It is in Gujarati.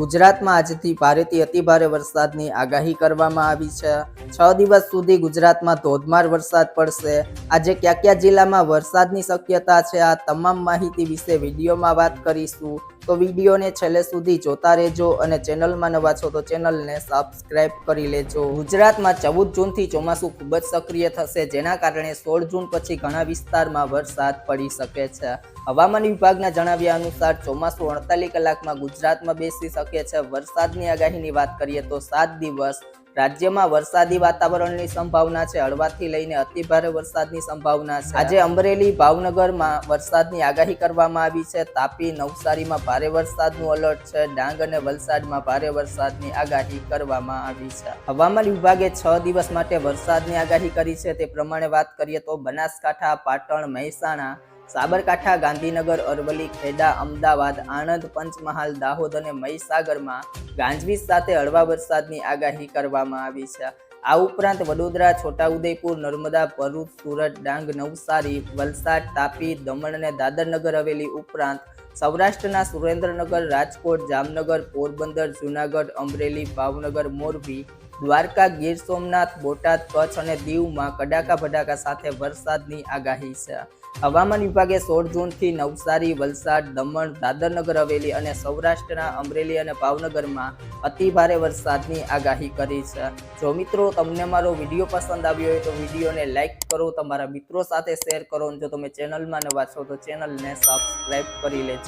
ગુજરાતમાં આજથી ભારેથી અતિભારે વરસાદની આગાહી કરવામાં આવી છે. છ દિવસ સુધી ગુજરાતમાં ધોધમાર વરસાદ પડશે. આજે કયા કયા જિલ્લામાં વરસાદની શક્યતા છે આ તમામ માહિતી વિશે વિડીયોમાં વાત કરીશું. તો વિડીયોને છેલ્લે સુધી જોતા રહેજો અને ચેનલમાં નવા છો તો ચેનલને સબસ્ક્રાઇબ કરી લેજો. ગુજરાતમાં ચૌદ જૂનથી ચોમાસું ખૂબ જ સક્રિય થશે, જેના કારણે સોળ જૂન પછી ઘણા વિસ્તારમાં વરસાદ પડી શકે છે. હવામાન વિભાગના જણાવ્યા અનુસાર ચોમાસું અડતાલીસ કલાકમાં ગુજરાતમાં બેસી શકે છે. વરસાદની આગાહીની વાત કરીએ તો સાત દિવસ રાજ્યમાં વરસાદી વાતાવરણની સંભાવના છે. હળવાથી લઈને અતિભારે વરસાદની સંભાવના છે. આજે અમરેલી, ભાવનગરમાં વરસાદની આગાહી કરવામાં આવી છે. તાપી, નવસારીમાં ભારે વરસાદનું એલર્ટ છે. ડાંગ અને વલસાડમાં ભારે વરસાદની આગાહી કરવામાં આવી છે. હવામાન વિભાગે છ દિવસ માટે વરસાદની આગાહી કરી છે. તે પ્રમાણે વાત કરીએ તો બનાસકાંઠા, પાટણ, મહેસાણા સાબરકાંઠા, ગાંધીનગર, અરવલ્લી, ખેડા, અમદાવાદ, આણંદ, પંચમહાલ, દાહોદ અને મહીસાગરમાં ગાંજવીજ સાથે હળવા વરસાદની આગાહી કરવામાં આવી છે. આ ઉપરાંત વડોદરા, છોટાઉદેપુર, નર્મદા, ભરૂચ, સુરત, ડાંગ, નવસારી, વલસાડ, તાપી, દમણ અને દાદરનગર હવેલી ઉપરાંત સૌરાષ્ટ્રના સુરેન્દ્રનગર, રાજકોટ, જામનગર, પોરબંદર, જુનાગઢ, અમરેલી, ભાવનગર, મોરબી, દ્વારકા, ગીર સોમનાથ, બોટાદ, કચ્છ અને દીવમાં કડાકા ભડાકા સાથે વરસાદની આગાહી છે. હવામાન વિભાગે સોળ જૂનથી નવસારી, વલસાડ, દમણ, દાદરનગર હવેલી અને સૌરાષ્ટ્રના અમરેલી અને ભાવનગરમાં અતિભારે વરસાદની આગાહી કરી છે. જો મિત્રો તમને મારો વીડિયો પસંદ આવ્યો હોય તો વિડીયોને લાઇક કરો, તમારા મિત્રો સાથે શેર કરો જો તમે ચેનલમાં નવા છો તો ચેનલને સબસ્ક્રાઈબ કરી લેજો.